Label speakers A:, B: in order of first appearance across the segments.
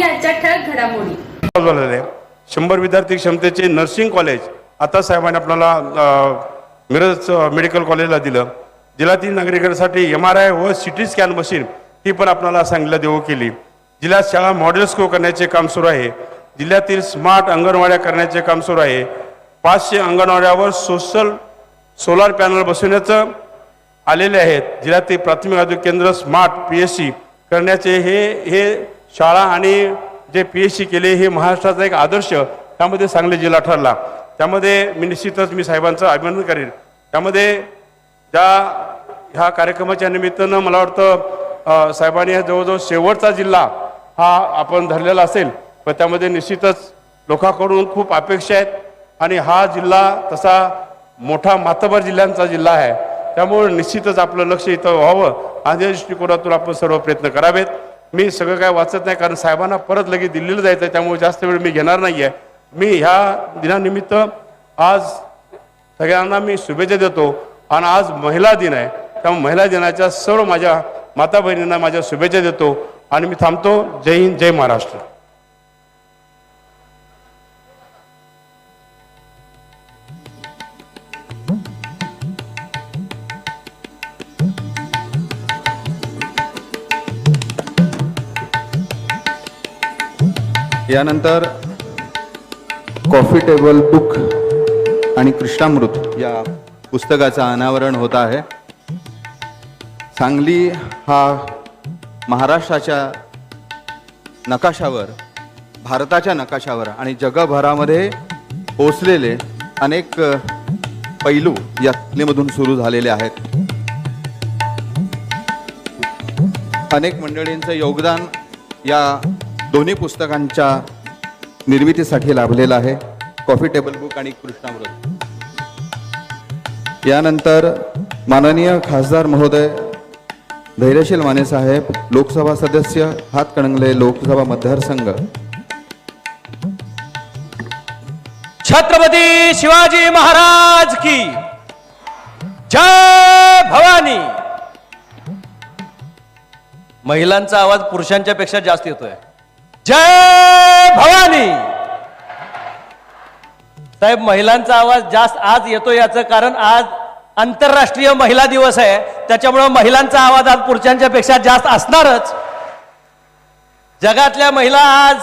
A: पाहूया आजच्या ठळक घडामोडी.
B: शंभर विद्यार्थी क्षमतेचे नर्सिंग कॉलेज आता साहेबांनी आपल्याला मिरज मेडिकल कॉलेजला दिलं. जिल्ह्यातील नागरिकांसाठी एम आर आय व सी टी स्कॅन मशीन ही पण आपल्याला सांगितलं देऊ केली. जिल्ह्यात शाळा मॉडेल स्को करण्याचे काम सुरू आहे. जिल्ह्यातील स्मार्ट अंगणवाड्या करण्याचे काम सुरू आहे. पाचशे अंगणवाड्यावर सोशल सोलार पॅनल बसवण्याचं आलेले आहेत. जिल्ह्यातील प्राथमिक आरोग्य केंद्र स्मार्ट पी एस सी करण्याचे हे हे शाळा आणि जे पी एस सी केले हे महाराष्ट्राचा एक आदर्श त्यामध्ये सांगली जिल्हा ठरला. त्यामध्ये मी निश्चितच मी साहेबांचं अभिनंदन करेन. त्यामध्ये ज्या ह्या कार्यक्रमाच्या निमित्तानं मला वाटतं साहेबांनी हा जवळजवळ शेवटचा जिल्हा हा आपण धरलेला असेल पण त्यामध्ये निश्चितच लोकांकडून खूप अपेक्षा आहेत. आणि हा जिल्हा तसा मोठा मातबर जिल्ह्यांचा जिल्हा आहे. त्यामुळे निश्चितच आपलं लक्ष इथं व्हावं. आणि या दृष्टिकोनातून आपण सर्व प्रयत्न करावेत. मी सगळं काय वाचत नाही कारण साहेबांना परत लगेच दिल्लीला जायचं आहे त्यामुळे जास्त वेळ मी घेणार नाही आहे मी ह्या दिनानिमित्त आज सगळ्यांना मी शुभेच्छा देतो आणि आज महिला दिन आहे. त्यामुळे महिला दिनाच्या सर्व माझ्या माता बहिणींना माझ्या शुभेच्छा देतो आणि मी थांबतो. जय हिंद जय महाराष्ट्र.
C: यानंतर कॉफी टेबल बुक आणि कृष्णामृत या पुस्तकाचं अनावरण होत आहे. सांगली हा महाराष्ट्राच्या नकाशावर भारताच्या नकाशावर आणि जगभरामध्ये पोचलेले अनेक पैलू या सुरू झालेले आहेत. अनेक मंडळींचं योगदान या दोन्ही पुस्तकांच्या निर्मितीसाठी लाभलेला आहे. कॉफी टेबल बुक आणि कृष्णामृत. यानंतर माननीय खासदार महोदय धैर्यशील माने साहेब लोकसभा सदस्य हातकणंगले लोकसभा मतदारसंघ.
D: छत्रपती शिवाजी महाराज की जय भवानी. महिलांचा आवाज पुरुषांच्या पेक्षा जास्त येतोय. जय भवानी! साहेब महिलांचा आवाज जास्त आज येतो याचं कारण आज आंतरराष्ट्रीय महिला दिवस आहे. त्याच्यामुळं महिलांचा आवाज आज पुरुषांच्या पेक्षा जास्त असणारच. जगातल्या महिला आज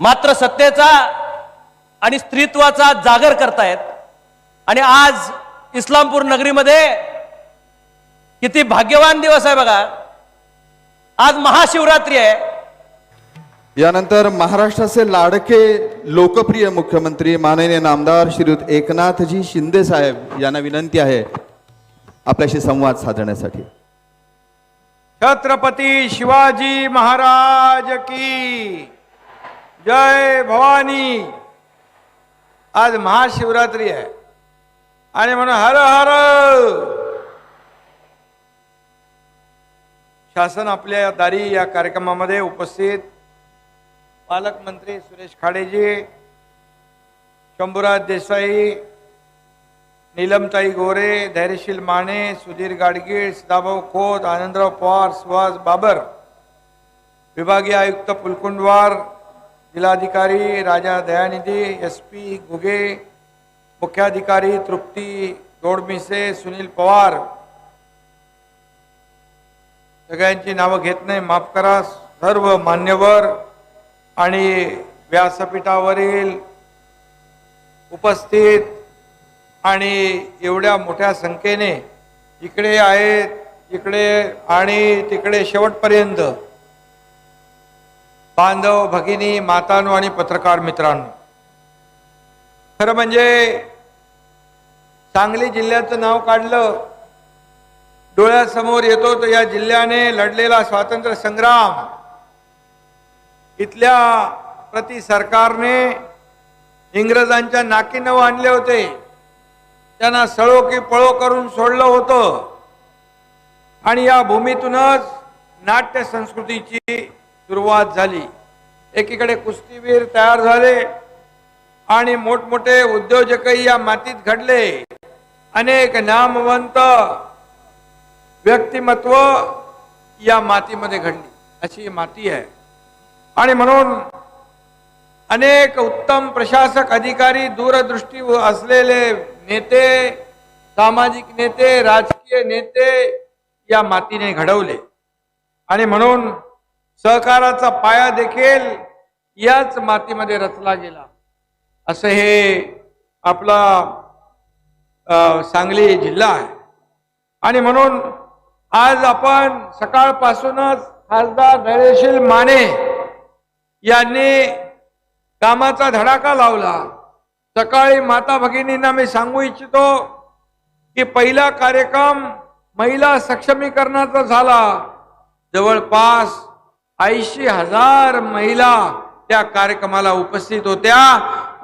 D: मात्र सत्तेचा आणि स्त्रीत्वाचा जागर करतायत. आणि आज इस्लामपूर नगरीमध्ये किती भाग्यवान दिवस आहे बघा. आज महाशिवरात्री आहे.
C: यानंतर महाराष्ट्राचे लाडके लोकप्रिय मुख्यमंत्री माननीय नामदार श्रीयुत एकनाथजी शिंदे साहेब यांना विनंती आहे आपल्याशी संवाद साधण्यासाठी.
E: छत्रपती शिवाजी महाराज की जय भवानी. आज महाशिवरात्री आहे. आणि म्हणून हर हर शासन आपल्या दारी या कार्यक्रमामध्ये उपस्थित पालकमंत्री सुरेश खाडेजी शंभूराज देसाई नीलमताई गोरे धैर्यशील माने सुधीर गाडगीळ सदाभाऊ खोत आनंदराव पवार सुहास बाबर विभागीय आयुक्त पुलकुंडवार जिल्हाधिकारी राजा दयानिधी एस पी घुगे मुख्याधिकारी तृप्ती गोडमिसे सुनील पवार सगळ्यांची नावं घेत नाही. माफ करा. सर्व मान्यवर आणि व्यासपीठावरील उपस्थित आणि एवढ्या मोठ्या संख्येने इकडे आहेत इकडे आणि तिकडे शेवटपर्यंत. बांधव भगिनी मातांनो आणि पत्रकार मित्रांनो. खरं म्हणजे सांगली जिल्ह्याचं नाव काढलं डोळ्यासमोर येतो तर या जिल्ह्याने लढलेला स्वातंत्र्य संग्राम. इथल्या प्रति सरकारने इंग्रजांच्या नाकीनं आणले होते. त्यांना सळो की पळो करून सोडलं होतं. आणि या भूमीतूनच नाट्य संस्कृतीची सुरुवात झाली. एकीकडे कुस्तीवीर तयार झाले आणि मोठमोठे उद्योजकही या मातीत घडले. अनेक नामवंत व्यक्तिमत्व या मातीमध्ये घडली. अशी माती आहे. आणि म्हणून अनेक उत्तम प्रशासक अधिकारी दूरदृष्टी असलेले नेते सामाजिक नेते राजकीय नेते या मातीने घडवले. आणि म्हणून सहकाराचा पाया देखील याच मातीमध्ये रचला गेला. असं हे आपला सांगली जिल्हा आहे. आणि म्हणून आज आपण सकाळपासूनच खासदार नरेशील माने यांनी कामाचा धडाका लावला. सकाळी माता भगिनींना मी सांगू इच्छितो की पहिला कार्यक्रम महिला सक्षमीकरणाचा झाला. जवळपास ऐंशी हजार महिला त्या कार्यक्रमाला उपस्थित होत्या.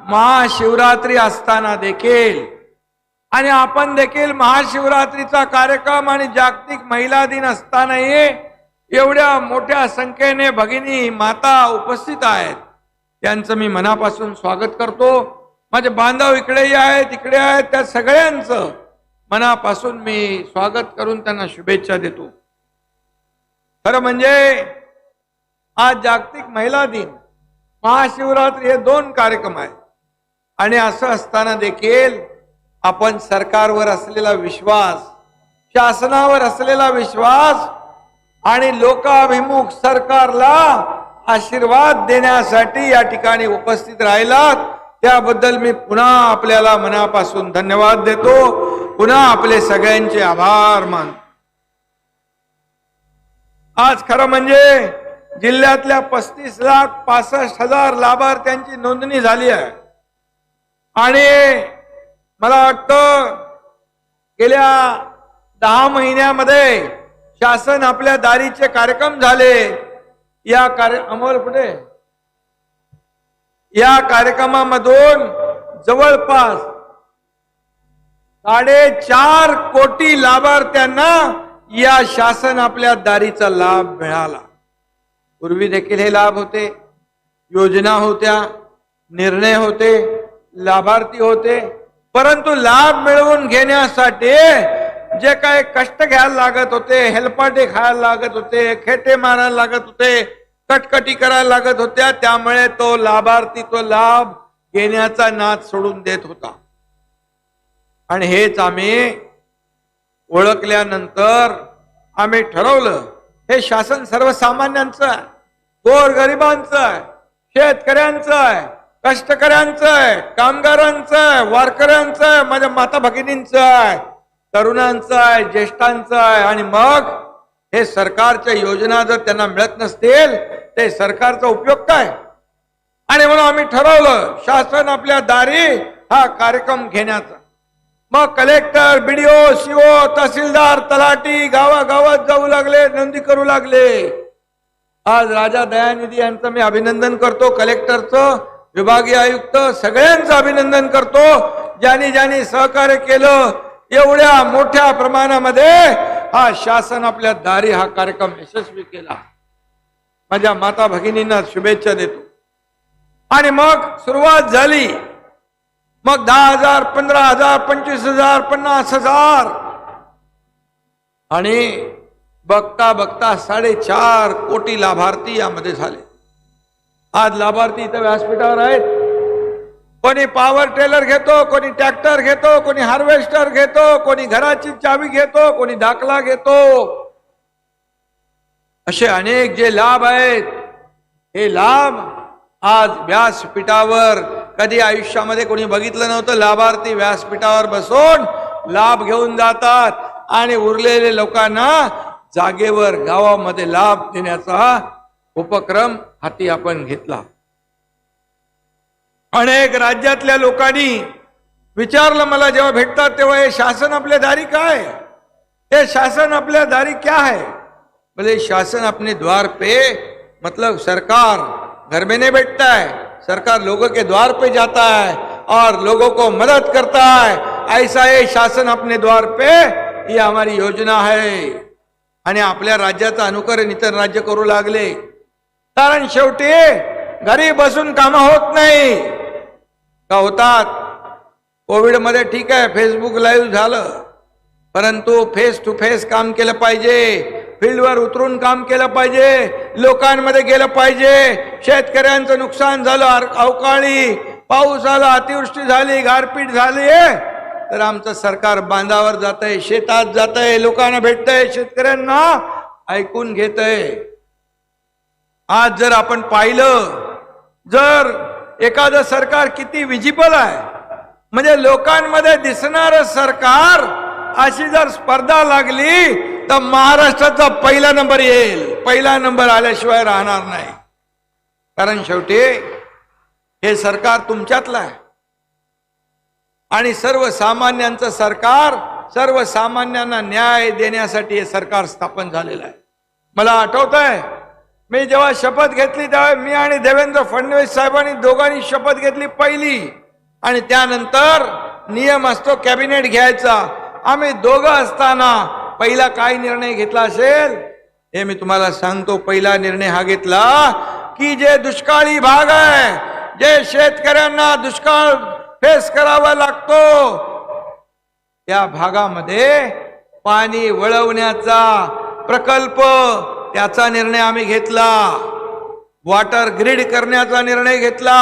E: महाशिवरात्री असताना देखील आणि आपण देखील महाशिवरात्रीचा कार्यक्रम आणि जागतिक महिला दिन असतानाही एवढ्या मोठ्या संख्येने भगिनी माता उपस्थित आहेत. त्यांचं मी मनापासून स्वागत करतो. माझे बांधव इकडेही आहेत तिकडे आहेत त्या सगळ्यांचं मनापासून मी स्वागत करून त्यांना शुभेच्छा देतो. खरं म्हणजे आज जागतिक महिला दिन महाशिवरात्री हे दोन कार्यक्रम आहेत. आणि असं असताना देखील आपण सरकारवर असलेला विश्वास शासनावर असलेला विश्वास आणि लोकाभिमुख सरकारला आशीर्वाद देण्यासाठी या ठिकाणी उपस्थित राहिलात त्याबद्दल मी पुन्हा आपल्याला मनापासून धन्यवाद देतो. पुन्हा आपले सगळ्यांचे आभार मान आज खरं म्हणजे जिल्ह्यातल्या पस्तीस लाख पासष्ट हजार लाभार्थ्यांची नोंदणी झाली आहे. आणि मला वाटतं गेल्या दहा महिन्यामध्ये शासन आपल्या दारीचे कार्यक्रम झाले. या कार्य अमोल कुठे या कार्यक्रमामधून जवळपास साडेचार कोटी लाभार्थ्यांना या शासन आपल्या दारीचा लाभ मिळाला. पूर्वी देखील हे लाभ होते योजना होत्या निर्णय होते लाभार्थी होते. परंतु लाभ मिळवून घेण्यासाठी जे काही कष्ट घ्यायला लागत होते हेलपाटे खायला लागत होते खेटे मारायला लागत होते कटकटी करायला लागत होत्या त्यामुळे तो लाभार्थी तो लाभ घेण्याचा नाद सोडून देत होता. आणि हेच आम्ही ओळखल्यानंतर आम्ही ठरवलं हे शासन सर्वसामान्यांचं आहे गोर गरिबांचं आहे शेतकऱ्यांचं आहे कष्टकऱ्यांचं आहे कामगारांचं आहे वारकऱ्यांचं आहे माझ्या माता भगिनींचं आहे तरुणांचं आहे ज्येष्ठांचं आहे. आणि मग हे सरकारच्या योजना जर त्यांना मिळत नसतील ते सरकारचा उपयोग काय? आणि म्हणून आम्ही ठरवलं शासन आपल्या दारी हा कार्यक्रम घेण्याचा. मग कलेक्टर बीडीओ सीओ तहसीलदार तलाटी गावागावात जाऊ लागले नोंदी करू लागले. आज राजा दयानिधी यांचं मी अभिनंदन करतो कलेक्टरचं. विभागीय आयुक्त सगळ्यांचं अभिनंदन करतो. ज्यांनी ज्यांनी सहकार्य केलं एवढ्या मोठ्या प्रमाणामध्ये हा शासन आपल्या दारी हा कार्यक्रम यशस्वी केला. माझ्या माता भगिनींना शुभेच्छा देतो. आणि मग सुरुवात झाली. मग दहा हजार पंधरा हजार पंचवीस हजार पन्नास हजार. आणि बघता बघता साडेचार कोटी लाभार्थी यामध्ये झाले. आज लाभार्थी इथं व्यासपीठावर आहेत. कोणी पॉवर टेलर घेतो कोणी ट्रॅक्टर घेतो कोणी हार्वेस्टर घेतो कोणी घराची चावी घेतो कोणी दाखला घेतो. असे अनेक जे लाभ आहेत हे लाभ आज व्यासपीठावर कधी आयुष्यामध्ये कोणी बघितलं नव्हतं लाभार्थी व्यासपीठावर बसून लाभ घेऊन जातात आणि उरलेले लोकांना जागेवर गावामध्ये लाभ देण्याचा उपक्रम हाती आपण घेतला. अनेक राज्यातल्या लोकांनी विचारलं मला जेव्हा भेटतात तेव्हा हे शासन आपल्या दारी काय हे शासन आपल्या दारी क्या है बोले शासन अपने द्वार पे मतलब सरकार घर में नहीं बैठता है सरकार लोगों के द्वार पे जाता है और लोगों को मदद करता है। ऐसा ये शासन अपने द्वार पे ये हमारी योजना है। आणि आपल्या राज्याचं अनुकरण इतर राज्य करू लागले. कारण शेवटी घरी बसून कामं होत नाही. का होतात? कोविडमध्ये ठीक आहे फेसबुक लाईव्ह झालं. परंतु फेस टू फेस काम केलं पाहिजे. फील्डवर उतरून काम केलं पाहिजे. लोकांमध्ये गेलं पाहिजे. शेतकऱ्यांचं नुकसान झालं अवकाळी. पाऊस आला अतिवृष्टी झाली गारपीट झाली. तर आमचं सरकार बांधावर जात आहे शेतात जात आहे लोकांना भेटतंय शेतकऱ्यांना ऐकून घेत आहे आज जर आपण पाहिलं जर एखादं सरकार किती विजिबल आहे म्हणजे लोकांमध्ये दिसणार सरकार अशी जर स्पर्धा लागली तर महाराष्ट्राचा पहिला नंबर येईल. पहिला नंबर आल्याशिवाय राहणार नाही. कारण शेवटी हे सरकार तुमच्यातलं आहे. आणि सर्वसामान्यांचं सरकार सर्वसामान्यांना न्याय देण्यासाठी हे सरकार स्थापन झालेलं आहे. मला आठवत आहे मी जेव्हा शपथ घेतली तेव्हा मी आणि देवेंद्र फडणवीस साहेबांनी दोघांनी शपथ घेतली पहिली. आणि त्यानंतर नियम असतो कॅबिनेट घ्यायचा. आम्ही दोघं असताना पहिला काय निर्णय घेतला असेल? हे मी तुम्हाला सांगतो. पहिला निर्णय हा घेतला की जे दुष्काळी भाग आहे जे शेतकऱ्यांना दुष्काळ फेस करावा लागतो त्या भागामध्ये पाणी वळवण्याचा प्रकल्प त्याचा निर्णय आम्ही घेतला. वॉटर ग्रीड करण्याचा निर्णय घेतला.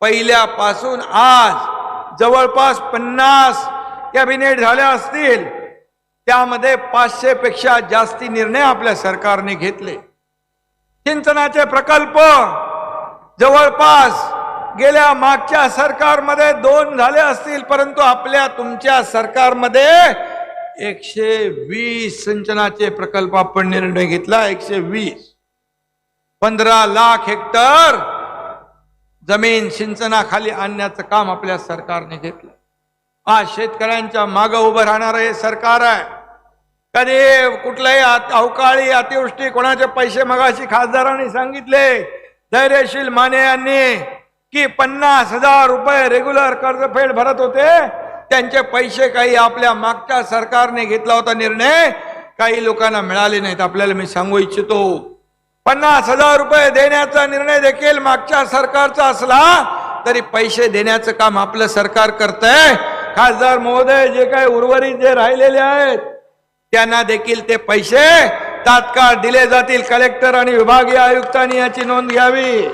E: पहिल्यापासून आज जवळपास पन्नास कॅबिनेट झाल्या असतील. त्यामध्ये पाचशे पेक्षा जास्ती निर्णय आपल्या सरकारने घेतले. सिंचनाचे प्रकल्प जवळपास गेल्या मागच्या सरकारमध्ये दोन झाले असतील परंतु आपल्या तुमच्या सरकारमध्ये एकशे वीस सिंचनाचे प्रकल्प आपण निर्णय घेतला एकशे वीस. पंधरा लाख हेक्टर जमीन सिंचनाखाली आणण्याचं काम आपल्या सरकारने घेतलं. आज शेतकऱ्यांच्या मागं उभं राहणारं हे सरकार आहे. कधी कुठल्याही अवकाळी अतिवृष्टी कोणाचे पैसे मगाशी खासदारांनी सांगितले? धैर्यशील माने यांनी की पन्नास हजार रुपये रेग्युलर कर्जफेड भरत होते. त्यांचे पैसे काही आपल्या मागच्या सरकारने घेतला होता निर्णय काही लोकांना मिळाले नाहीत. आपल्याला मी सांगू इच्छितो. पन्नास हजार रुपये देण्याचा निर्णय देखील मागच्या सरकारचा असला तरी पैसे देण्याचं काम आपलं सरकार करतंय. खासदार महोदय जे काही उर्वरित जे राहिलेले आहेत त्यांना देखील ते पैसे तात्काळ दिले जातील. कलेक्टर आणि विभागीय आयुक्तांनी याची नोंद घ्यावी.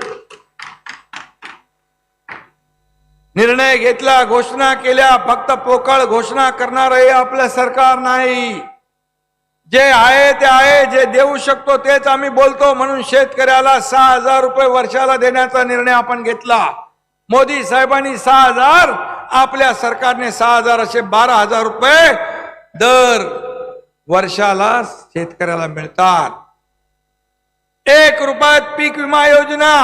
E: निर्णय घेतला घोषणा केल्या फक्त पोकळ घोषणा करणार हे आपलं सरकार नाही. जे आहे ते आहे जे देऊ शकतो तेच आम्ही बोलतो म्हणून शेतकऱ्याला सहा हजार रुपये वर्षाला देण्याचा निर्णय आपण घेतला. मोदी साहेबांनी सहा हजार आपल्या सरकारने सहा हजार असे बारा हजार रुपये दर वर्षाला शेतकऱ्याला मिळतात. एक रुपयात पीक विमा योजना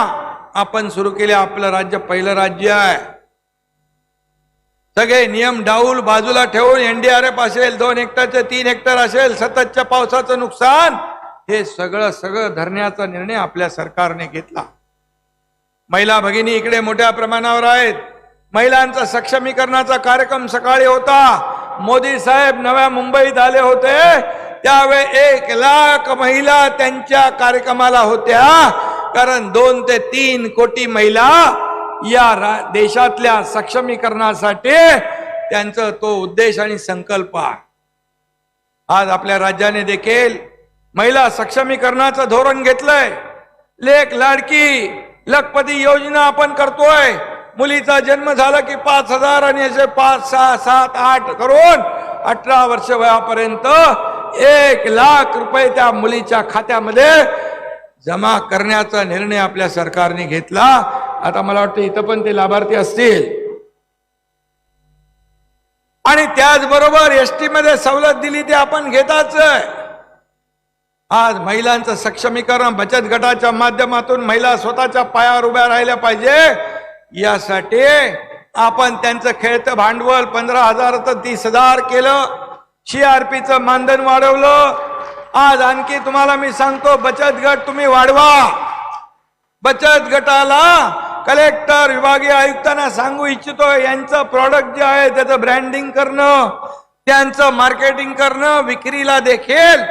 E: आपण सुरू केली आपलं राज्य पहिलं राज्य आहे. सगळे नियम डाऊल बाजूला ठेवून एनडीआरएफ असेल दोन हेक्टरचे तीन हेक्टर असेल सततच्या पावसाचं नुकसान हे सगळं सगळं धरण्याचा निर्णय आपल्या सरकारने घेतला. महिला भगिनी इकडे मोठ्या प्रमाणावर आहेत. महिलांचा सक्षमीकरणाचा कार्यक्रम सकाळी होता. मोदी साहेब नव्या मुंबईत आले होते. त्यावेळी एक लाख महिला त्यांच्या कार्यक्रमाला होत्या. कारण दोन ते तीन कोटी महिला या रा- देशातल्या सक्षमीकरणासाठी त्यांचा तो उद्देश आणि संकल्प आहे. आज आपल्या राज्याने देखील महिला सक्षमीकरणाचं धोरण घेतलंय. लेख लाडकी लखपती योजना आपण करतोय. मुलीचा जन्म झाला की पाच हजार आणि असे पाच सहा सात आठ करून अठरा वर्ष वयापर्यंत एक लाख रुपये त्या मुलीच्या खात्यामध्ये जमा करण्याचा निर्णय आपल्या सरकारने घेतला. आता मला वाटतं इथं पण ते लाभार्थी असतील. आणि त्याचबरोबर एस टी मध्ये सवलत दिली ते आपण घेताच आज महिलांचं सक्षमीकरण बचत गटाच्या माध्यमातून महिला स्वतःच्या पायावर उभ्या राहिल्या पाहिजे. यासाठी आपण त्यांचं खेळतं भांडवल पंधरा हजार तर तीस हजार केलं. सीआरपीचं मानधन वाढवलं. आज आणखी तुम्हाला मी सांगतो बचत गट तुम्ही वाढवा. बचत गटाला कलेक्टर विभागीय आयुक्तांना सांगू इच्छितो यांचं प्रॉडक्ट जे आहे त्याचं ब्रँडिंग करणं त्यांचं मार्केटिंग करणं विक्रीला देखील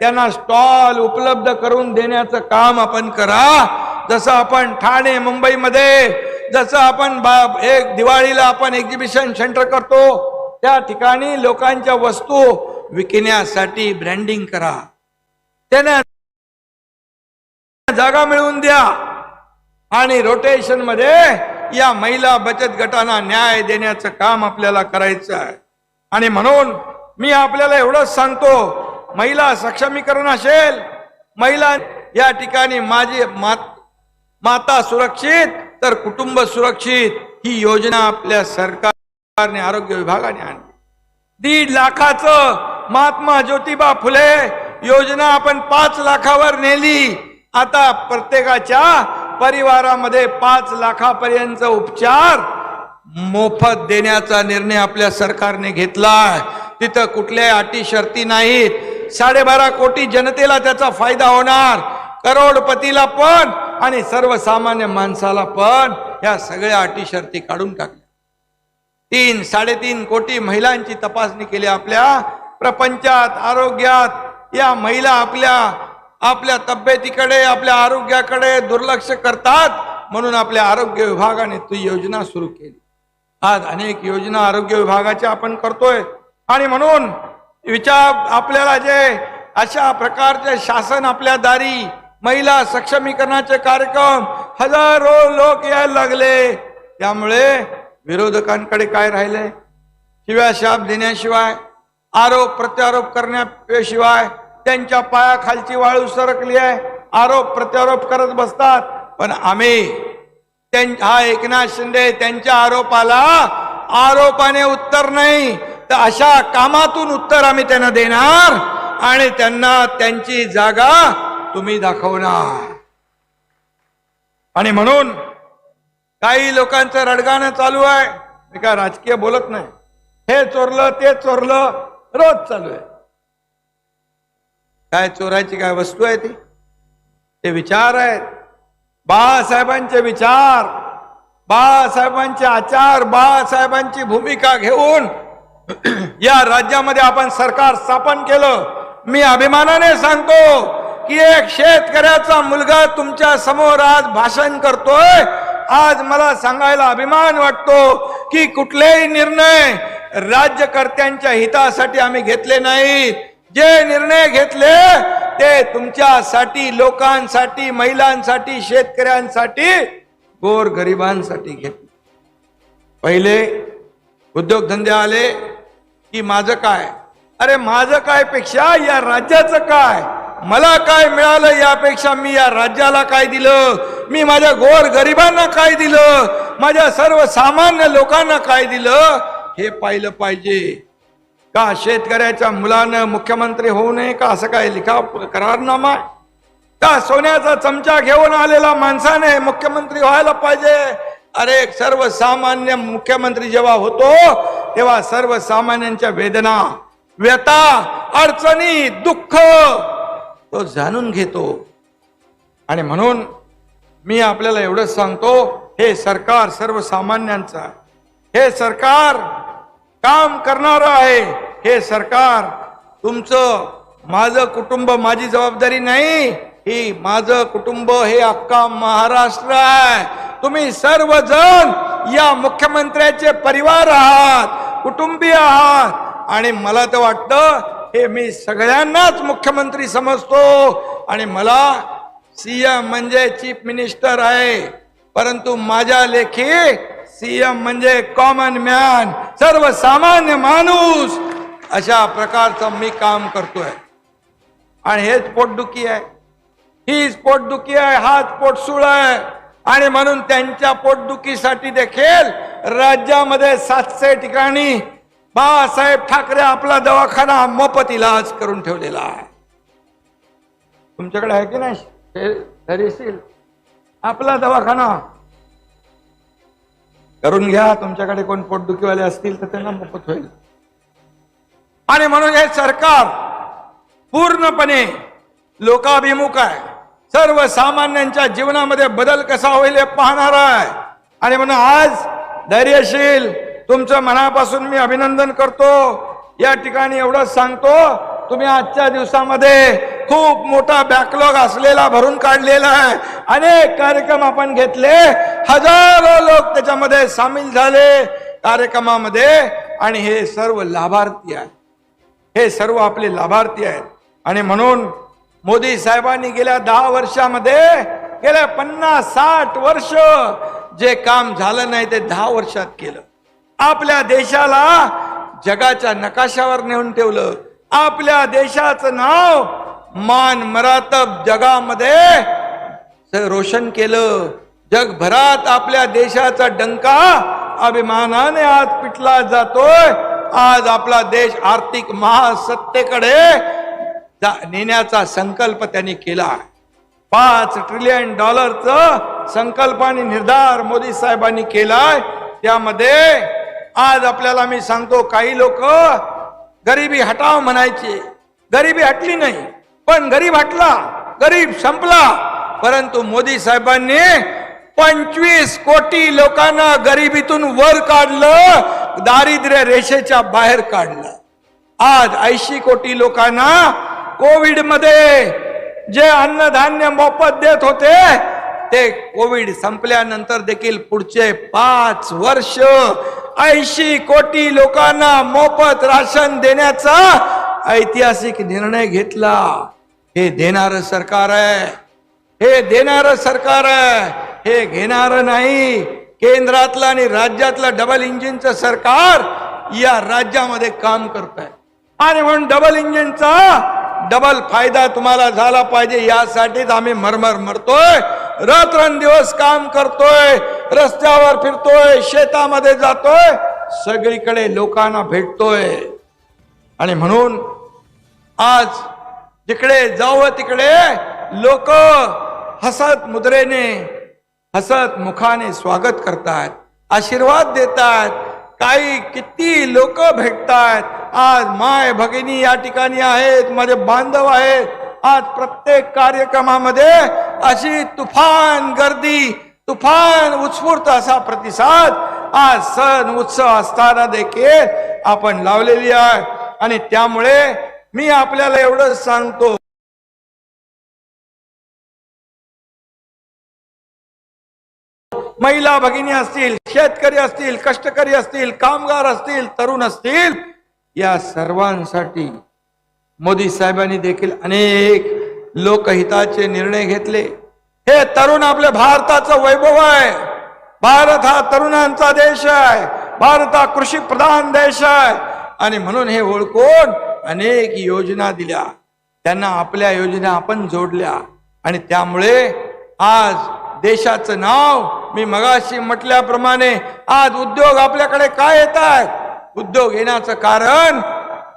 E: त्यांना स्टॉल उपलब्ध करून देण्याचं काम आपण करा. जसं आपण ठाणे मुंबईमध्ये जसं आपण बा एक दिवाळीला आपण एक्झिबिशन सेंटर करतो त्या ठिकाणी लोकांच्या वस्तू विकण्यासाठी ब्रँडिंग करा. त्यांना जागा मिळवून द्या. आणि रोटेशनमध्ये या महिला बचत गटांना न्याय देण्याचं काम आपल्याला करायचं आहे. आणि म्हणून मी आपल्याला एवढंच सांगतो महिला सक्षमीकरण असेल महिला या ठिकाणी माझी मात माता सुरक्षित तर कुटुंब सुरक्षित ही योजना आपल्या सरकारने आरोग्य विभागाने आणली. दीड लाखाचं महात्मा ज्योतिबा फुले योजना आपण पाच लाखावर नेली. आता प्रत्येकाच्या परिवारामध्ये पाच लाखापर्यंत उपचार मोफत देण्याचा निर्णय आपल्या सरकारने घेतला तिथं कुठल्याही अटी शर्ती नाहीत. साडेबारा कोटी जनतेला त्याचा फायदा होणार. करोडपतीला पण आणि सर्वसामान्य माणसाला पण या सगळ्या अटी शर्ती काढून टाकल्या. तीन साडेतीन कोटी महिलांची तपासणी केली आपल्या. प्रपंचात आरोग्यात या महिला आपल्या आपल्या तब्येतीकडे आपल्या आरोग्याकडे दुर्लक्ष करतात. म्हणून आपल्या आरोग्य विभागाने ती योजना सुरू केली. आज अनेक योजना आरोग्य विभागाच्या आपण करतोय. आणि म्हणून विचार आपल्याला जे अशा प्रकारचे शासन आपल्या दारी महिला सक्षमीकरणाचे कार्यक्रम हजारो लोक यायला लागले. त्यामुळे विरोधकांकडे काय राहिले? शिव्या शाप देण्याशिवाय आरोप प्रत्यारोप करण्याशिवाय त्यांच्या पायाखालची वाळू सरकली आहे. आरोप प्रत्यारोप करत बसतात. पण आम्ही त्यां- हा एकनाथ शिंदे त्यांच्या आरोपाला आरोपाने उत्तर नाही. तर अशा कामातून उत्तर आम्ही त्यांना देणार आणि त्यांना त्यांची जागा तुम्ही दाखवणार. आणि म्हणून काही लोकांचं रडगाणं चालू आहे. मी काय राजकीय बोलत नाही. हे चोरलं ते चोरलं रोज चालू आहे. काय चोरायची काय वस्तू आहे ती? ते विचार आहेत. बाळासाहेबांचे विचार बाळासाहेबांचे आचार बाळासाहेबांची भूमिका घेऊन या राज्यामध्ये आपण सरकार स्थापन केलं. मी अभिमानाने सांगतो की एक शेतकऱ्याचा मुलगा तुमच्यासमोर आज भाषण करतोय. आज मला सांगायला अभिमान वाटतो की कुठलेही निर्णय राज्यकर्त्यांच्या हितासाठी आम्ही घेतले नाहीत. जे निर्णय घेतले ते तुमच्यासाठी लोकांसाठी महिलांसाठी शेतकऱ्यांसाठी गोर गरिबांसाठी घेतले. पहिले उद्योगधंदे आले की माझं काय? अरे माझं काय पेक्षा या राज्याचं काय? मला काय मिळालं यापेक्षा मी या राज्याला काय दिलं? मी माझ्या गोर गरिबांना काय दिलं? माझ्या सर्वसामान्य लोकांना काय दिलं? हे पाहिलं पाहिजे. का शेतकऱ्याच्या मुलानं मुख्यमंत्री होऊ नये का असं काय लिखा करारनामा आहे? का सोन्याचा चमचा घेऊन आलेला माणसाने मुख्यमंत्री व्हायला पाहिजे? अरे सर्वसामान्य मुख्यमंत्री जेव्हा होतो तेव्हा सर्वसामान्यांच्या वेदना व्यथा अडचणी दुःख तो जाणून घेतो. आणि म्हणून मी आपल्याला एवढंच सांगतो हे सरकार सर्वसामान्यांचं आहे. हे सरकार काम करणारं आहे. हे सरकार तुमचं माझं कुटुंब माझी जबाबदारी नाही ही माझं कुटुंब हे अख्खा महाराष्ट्र आहे. तुम्ही सर्वजण या मुख्यमंत्र्याचे परिवार आहात कुटुंबीय आहात. आणि मला तर वाटतं हे मी सगळ्यांनाच मुख्यमंत्री समजतो. आणि मला सीएम म्हणजे चीफ मिनिस्टर आहे परंतु माझ्या लेखी सीएम म्हणजे कॉमन मॅन सर्वसामान्य माणूस. अशा प्रकारचं मी काम करतोय. आणि हेच पोटदुखी आहे. हीच पोटदुखी आहे हाच पोटसुळ आहे. आणि म्हणून त्यांच्या पोटदुखीसाठी देखील राज्यामध्ये सातशे ठिकाणी बाळासाहेब ठाकरे आपला दवाखाना मोफत इलाज करून ठेवलेला आहे. तुमच्याकडे आहे की नाही? हे आपला दवाखाना. करून घ्या. तुमच्याकडे कोण पोटदुखीवाले असतील तर त्यांना मोफत होईल. आणि म्हणून हे सरकार पूर्णपणे लोकाभिमुख आहे. सर्वसामान्यांच्या जीवनामध्ये बदल कसा होईल हे पाहणार आहे. आणि म्हणून आज धैर्यशील तुमचं मनापासून मी अभिनंदन करतो. या ठिकाणी एवढंच सांगतो तुम्ही आजच्या दिवसामध्ये खूप मोठा बॅकलॉग असलेला भरून काढलेला आहे. अनेक कार्यक्रम आपण घेतले हजारो लोक त्याच्यामध्ये सामील झाले कार्यक्रमामध्ये. आणि हे सर्व लाभार्थी आहेत. हे सर्व आपले लाभार्थी आहेत. आणि म्हणून मोदी साहेबांनी गेल्या दहा वर्षामध्ये गेल्या पन्नास साठ वर्ष जे काम झालं नाही ते दहा वर्षात केलं. आपल्या देशाला जगाच्या नकाशावर नेऊन ठेवलं. आपल्या देशाचं नाव मान मरातब जगामध्ये रोशन केलं. जगभरात आपल्या देशाचा डंका अभिमानाने आज पिटला जातोय. आज आपला देश आर्थिक महासत्तेकडे नेण्याचा संकल्प त्यांनी केला पाच ट्रिलियन डॉलरच संकल्प आणि निर्धार मोदी साहेबांनी केलाय त्यामध्ये आज आपल्याला मी सांगतो काही लोक गरिबी हटाव म्हणायचे. गरिबी हटली नाही पण गरीब हटला. गरीब संपला. परंतु मोदी साहेबांनी पंचवीस कोटी लोकांना गरिबीतून वर काढलं. दारिद्र्य रेषेच्या बाहेर काढलं आज ऐंशी कोटी लोकांना कोविडमध्ये जे अन्नधान्य मोफत देत होते ते कोविड संपल्यानंतर देखील पुढचे पाच वर्ष ऐंशी कोटी लोकांना मोफत राशन देण्याचा ऐतिहासिक निर्णय घेतला. हे देणार सरकार आहे. हे देणारं सरकार आहे. हे घेणारं नाही. केंद्रातलं आणि राज्यातलं डबल इंजिनचं सरकार या राज्यामध्ये काम करत आहे आणि म्हणून डबल इंजिनचा डबल फायदा तुम्हाला झाला पाहिजे यासाठीच आम्ही मरमर मरतोय. रात्रंदिवस काम करतोय रस्त्यावर फिरतोय शेतामध्ये जातोय सगळीकडे लोकांना भेटतोय. आणि म्हणून आज जिकडे जावं तिकडे लोक हसत मुद्रेने हसत मुखाने स्वागत करतात आशीर्वाद देतात काही किती लोक भेटतात आज माय भगिनी या ठिकाणी आहेत माझे बांधव आहेत. आज प्रत्येक कार्यक्रमामध्ये अशी तुफान गर्दी तुफान उत्स्फूर्त असा प्रतिसाद आज सण उत्सव असताना देखील आपण लावलेली आहे. आणि त्यामुळे मी आपल्याला एवढंच सांगतो महिला भगिनी असतील शेतकरी असतील कष्टकरी असतील कामगार असतील तरुण असतील या सर्वांसाठी मोदी साहेबांनी देखील अनेक लोकहिताचे निर्णय घेतले. हे तरुण आपल्या भारताचं वैभव आहे. भारत हा तरुणांचा देश आहे. भारत हा कृषी प्रधान देश आहे. आणि म्हणून हे ओळखून अनेक योजना दिल्या. त्यांना आपल्या योजना आपण जोडल्या. आणि त्यामुळे आज देशाचं नाव मी मगाशी म्हटल्याप्रमाणे आज उद्योग आपल्याकडे काय येत आहेत उद्योग येण्याचं कारण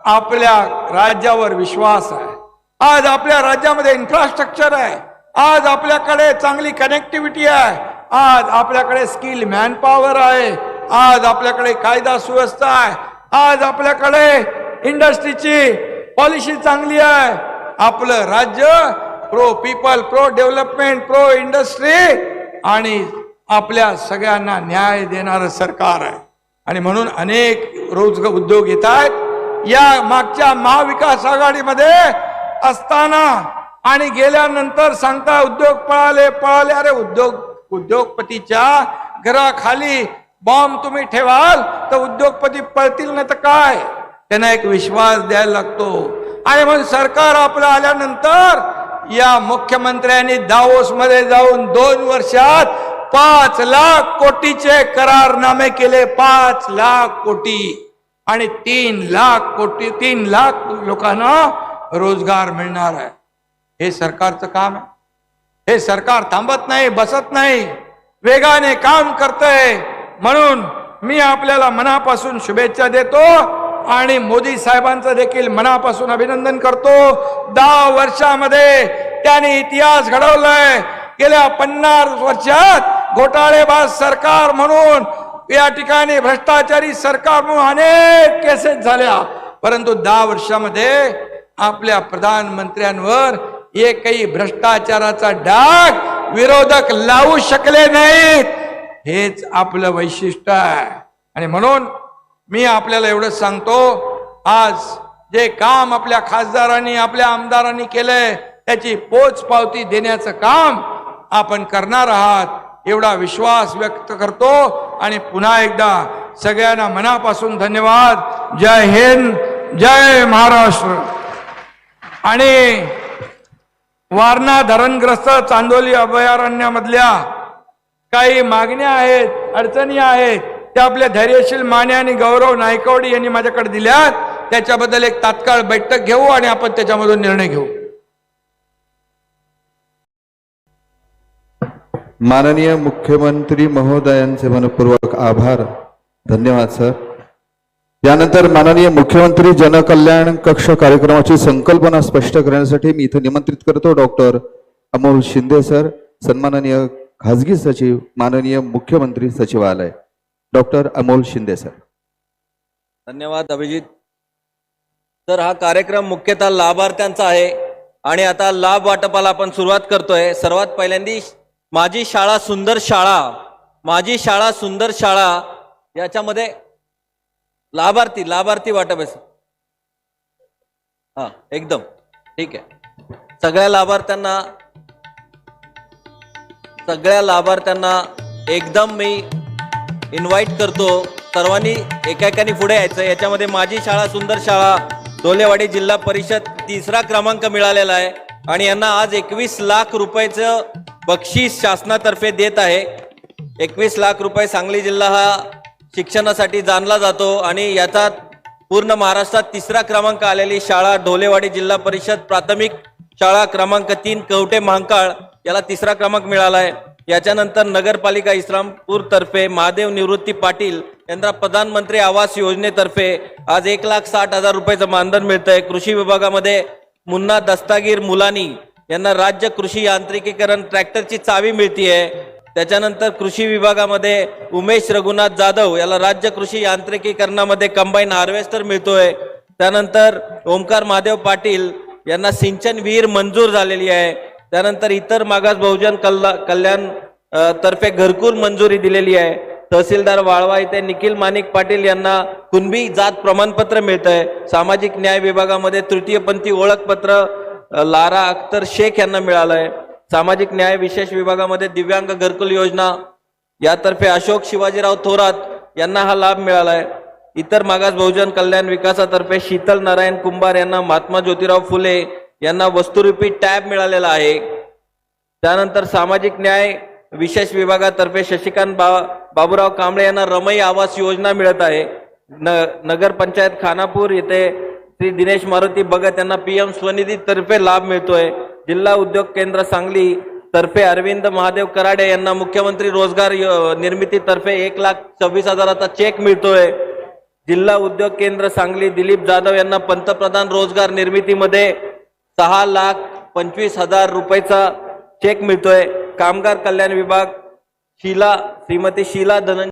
E: आपल्या राज्यावर विश्वास आहे. आज आपल्या राज्यामध्ये इन्फ्रास्ट्रक्चर आहे. आज आपल्याकडे चांगली कनेक्टिव्हिटी आहे. आज आपल्याकडे स्किल मॅनपॉवर आहे. आज आपल्याकडे कायदा सुव्यवस्था आहे. आज आपल्याकडे इंडस्ट्रीची पॉलिसी चांगली आहे. आपलं राज्य pro people pro development pro industry आणि आपल्या सगळ्यांना न्याय देणारं सरकार आहे. आणि म्हणून अनेक रोजगार उद्योग येत आहेत. या मागच्या महाविकास आघाडीमध्ये असताना आणि गेल्यानंतर सांगता उद्योग पळाले पळाले. अरे उद्योग उद्योगपतीच्या घराखाली बॉम्ब तुम्ही ठेवाल तर उद्योगपती पळतील ना तर काय? त्यांना एक विश्वास द्यायला लागतो. आणि म्हणून सरकार आपलं आल्यानंतर या मुख्यमंत्र्यांनी दावोस मध्ये जाऊन दोन वर्षात पाच लाख कोटीचे करारनामे केले पाच लाख कोटी. आणि तीन लाख कोटी तीन लाख लोकांना रोजगार मिळणार आहे. हे सरकारचं काम आहे. हे सरकार थांबत नाही बसत नाही वेगाने काम करतंय. म्हणून मी आपल्याला मनापासून शुभेच्छा देतो आणि मोदी साहेबांचं देखील मनापासून अभिनंदन करतो. दहा वर्षामध्ये त्याने इतिहास घडवलाय. गेल्या पन्नास वर्षात घोटाळेबाज सरकार म्हणून या ठिकाणी भ्रष्टाचारी सरकार म्हणून अनेक केसेस झाल्या. परंतु दहा वर्षामध्ये आपल्या प्रधानमंत्र्यांवर एकही भ्रष्टाचाराचा डाग विरोधक लावू शकले नाहीत. हेच आपलं वैशिष्ट्य आहे. आणि म्हणून मी आपल्याला एवढंच सांगतो आज जे काम आपल्या खासदारांनी आपल्या आमदारांनी केलंय त्याची पोच पावती देण्याचं काम आपण करणार आहात. एवढा विश्वास व्यक्त करतो आणि पुन्हा एकदा सगळ्यांना मनापासून धन्यवाद. जय हिंद जय महाराष्ट्र. आणि वारणा धरणग्रस्त चांदोली अभयारण्यामधल्या काही मागण्या आहेत अडचणी आहेत त्या आपल्या धैर्यशील माने आणि गौरव नायकवडी यांनी माझ्याकडे दिल्यात. त्याच्याबद्दल एक तात्काळ बैठक घेऊ आणि आपण त्याच्यामधून निर्णय घेऊ.
C: माननीय मुख्यमंत्री महोदयांचे मनपूर्वक आभार. धन्यवाद सर. यानंतर माननीय मुख्यमंत्री जनकल्याण कक्ष कार्यक्रमाची संकल्पना स्पष्ट करण्यासाठी मी इथं निमंत्रित करतो डॉक्टर अमोल शिंदे सर. सन्माननीय खाजगी सचिव माननीय मुख्यमंत्री सचिवालय. Doctor Amol Shinde sir.
D: धन्यवाद अभिजित. सर हा कार्यक्रम मुख्यतः लाभार्थ्यांचा आहे आणि आता लाभ वाटपाला आपण सुरुवात करतोय. सर्वात पहिल्यांदी माझी शाळा सुंदर शाळा माझी शाळा सुंदर शाळा याच्यामध्ये लाभार्थी लाभार्थी वाटप आहे हा एकदम. ठीक आहे. सगळ्या लाभार्थ्यांना सगळ्या लाभार्थ्यांना एकदम मी इन्व्हाइट करतो. सर्वांनी एका पुढे यायचं. याच्यामध्ये माझी शाळा सुंदर शाळा डोलेवाडी जिल्हा परिषद तिसरा क्रमांक मिळालेला आहे. आणि यांना आज एकवीस लाख रुपयाचं बक्षीस शासनातर्फे देत आहे. एकवीस लाख रुपये सांगली जिल्हा हा शिक्षणासाठी जाणला जातो आणि याचा पूर्ण महाराष्ट्रात तिसरा क्रमांक आलेली शाळा ढोलेवाडी जिल्हा परिषद प्राथमिक शाळा क्रमांक तीन कवटे महांकाळ याला तिसरा क्रमांक मिळाला आहे याच्यानंतर नगरपालिका इस्लामपूर तर्फे महादेव निवृत्ती पाटील यांना प्रधानमंत्री आवास योजनेतर्फे आज एक लाख साठ हजार रुपयाचं मानधन मिळतंय. कृषी विभागामध्ये मुन्ना दस्तागीर मुलानी यांना राज्य कृषी यांत्रिकीकरण ट्रॅक्टरची चावी मिळतीये. त्याच्यानंतर कृषी विभागामध्ये उमेश रघुनाथ जाधव याला राज्य कृषी यांत्रिकीकरणामध्ये कंबाईन हार्वेस्टर मिळतोय. त्यानंतर ओमकार महादेव पाटील यांना सिंचन विहीर मंजूर झालेली आहे. त्यानंतर इतर मागास बहुजन कल्ला कल्याण तर्फे घरकुल मंजुरी दिलेली आहे. तहसीलदार वाळवा इथे निखिल माणिक पाटील यांना कुणबी जात प्रमाणपत्र मिळत आहे सामाजिक न्याय विभागामध्ये तृतीयपंथी ओळखपत्र लारा अख्तर शेख यांना मिळालं आहे सामाजिक न्याय विशेष विभागामध्ये दिव्यांग घरकुल योजना यातर्फे अशोक शिवाजीराव थोरात यांना हा लाभ मिळाला आहे इतर मागास बहुजन कल्याण विकासातर्फे शीतल नारायण कुंभार यांना महात्मा ज्योतिराव फुले यांना वस्तुरूपी टॅब मिळालेला आहे. त्यानंतर सामाजिक न्याय विशेष विभागातर्फे शशिकांत बा बाबूराव कांबळे यांना रमई आवास योजना मिळत आहे. न नगर पंचायत खानापूर येथे श्री दिनेश मारुती भगत यांना पीएम स्वनिधी तर्फे लाभ मिळतोय. जिल्हा उद्योग केंद्र सांगली तर्फे अरविंद महादेव कराडे यांना मुख्यमंत्री रोजगार निर्मिती तर्फे एक लाख सव्वीस हजाराचा चेक मिळतोय. जिल्हा उद्योग केंद्र सांगली दिलीप जाधव यांना पंतप्रधान रोजगार निर्मितीमध्ये सहा लाख पंचवीस हजार रुपयाचा चेक मिळतोय. कामगार कल्याण विभाग शीला श्रीमती शीला धनंजय